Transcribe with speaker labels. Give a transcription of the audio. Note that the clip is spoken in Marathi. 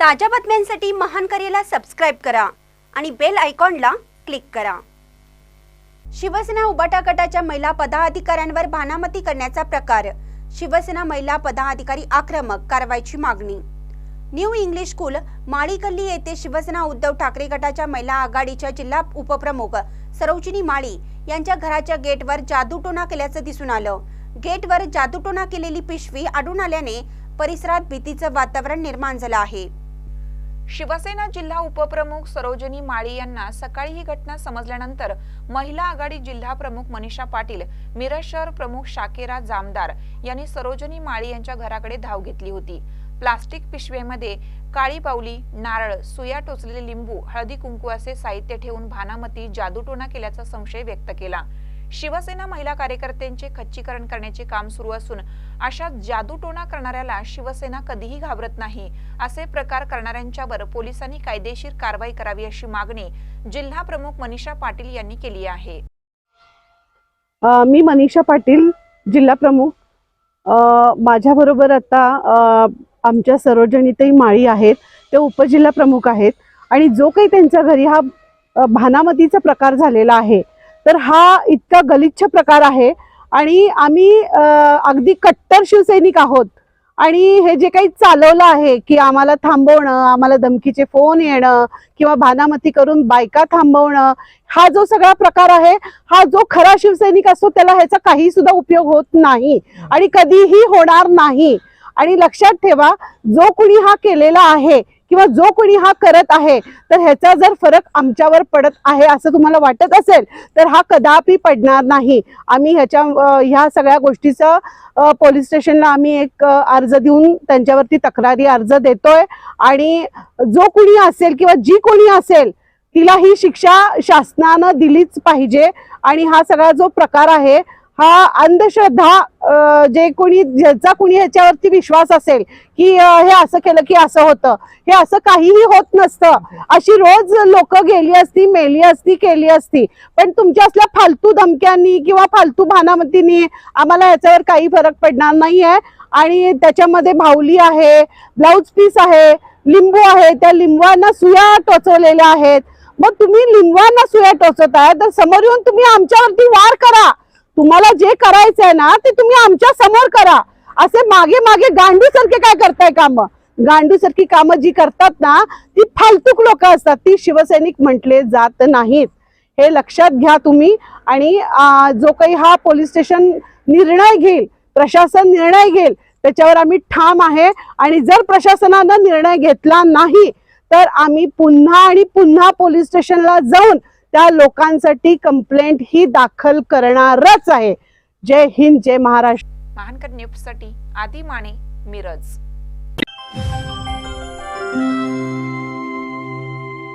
Speaker 1: ताज्या बातम्यांसाठी महान करेला सबस्क्राईब करा आणि बेल आयकॉनला क्लिक करा. शिवसेना उबाटा गटाच्या महिला पदाधिकाऱ्यांवर भानामती करण्याचा प्रकार. शिवसेना महिला पदाधिकारी आक्रमक कारवाईची मागणी. न्यू इंग्लिश स्कूल माळीगल्ली येथे शिवसेना उद्धव ठाकरे गटाच्या महिला आघाडीच्या जिल्हा उपप्रमुख सरोजिनी माळी यांच्या घराच्या गेटवर जादूटोणा केल्याचं दिसून आलं. गेटवर जादूटोणा केलेली पिशवी आढळून आल्याने परिसरात भीतीचं वातावरण निर्माण झालं आहे.
Speaker 2: शिवसेना जिल्हा उपप्रमुख सरोजिनी माळी यांना सकाळी ही घटना समजल्यानंतर महिला आघाडी जिल्हा प्रमुख मनीषा पाटील मिरज शहर प्रमुख शाकेरा जामदार यांनी सरोजनी माळी यांच्या घराकडे धाव घेतली होती. प्लास्टिक पिशवेमध्ये काळी पावली नारळ सुया टोचलेले लिंबू हळदी कुंकू असे साहित्य ठेवून भानामती जादूटोणा केल्याचा संशय व्यक्त केला. शिवसेना महिला कार्यकर्त्यांचे खच्चीकरण करण्याचे काम सुरू असून अशा जादूटोणा करणाऱ्याला शिवसेना कधीही घाबरत नाही असे प्रकार करणाऱ्यांच्यावर पोलिसांनी कायदेशीर कारवाई करावी अशी मागणी जिल्हा प्रमुख मनीषा पाटील यांनी केली आहे.
Speaker 3: मी मनीषा पाटील जिल्हा प्रमुख. माझ्याबरोबर आता आमच्या सरोजनीताई माळी आहेत ते उपजिल्हा प्रमुख आहेत आणि जो काही त्यांच्या घरी हा भानामतीचा प्रकार झालेला आहे तर हा इतका गलिच्छ प्रकार आहे. आणि आम्ही अगदी कट्टर शिवसैनिक आहोत. आणि हे जे काही चालवलं आहे की आम्हाला थांबवणं आम्हाला धमकीचे फोन येणं किंवा भानामती करून बायका थांबवणं हा जो सगळा प्रकार आहे हा जो खरा शिवसैनिक असतो त्याला ह्याचा काही सुद्धा उपयोग होत नाही. आणि कधीही होणार नाही. आणि लक्षात ठेवा जो कुणी हा केलेला आहे किंवा जो कुणी हा करत आहे तर ह्याचा जर फरक आमच्यावर पडत आहे असं तुम्हाला वाटत असेल तर हा कदापि पडणार नाही. आम्ही ह्याच्या ह्या सगळ्या गोष्टीचं पोलीस स्टेशनला आम्ही एक अर्ज देऊन त्यांच्यावरती तक्रारी अर्ज देतोय. आणि जो कुणी असेल किंवा जी कोणी असेल तिला ही शिक्षा शासनानं दिलीच पाहिजे. आणि हा सगळा जो प्रकार आहे हा अंधश्रद्धा जे कोणी ज्याचा कोणी ह्याच्यावरती विश्वास असेल की हे असं केलं की असं होतं. हे असं काहीही होत नसतं. अशी रोज लोक गेली असती मेली असती केली असती. पण तुमच्या असल्या फालतू धमक्यांनी किंवा फालतू भानामतीनी आम्हाला ह्याच्यावर काही फरक पडणार नाही आहे आणि त्याच्यामध्ये भावली आहे ब्लाऊज पीस आहे लिंबू आहे त्या लिंबांना सुया टोचवलेल्या आहेत. मग तुम्ही लिंबांना सुया टोचत आहे तर समोर येऊन तुम्ही आमच्यावरती वार करा. तुम्हाला जे करायचं आहे ना ते तुम्ही आमच्यासमोर करा. असे मागे मागे गांडू सारखे काय करताय काम? गांडू सारखी कामं जी करतात ना ती फालतूक लोक असतात. ती शिवसैनिक म्हटले जात नाहीत. हे लक्षात घ्या तुम्ही आणि जो काही हा पोलीस स्टेशन निर्णय घेईल प्रशासन निर्णय घेईल त्याच्यावर आम्ही ठाम आहे. आणि जर प्रशासनानं निर्णय घेतला नाही तर आम्ही पुन्हा आणि पुन्हा पोलीस स्टेशनला जाऊन त्या लोकांसाठी कंप्लेंट ही दाखल करणारच आहे. जय हिंद जय महाराष्ट्र.
Speaker 2: महानकर न्यूजसाठी आदी माने मिरज.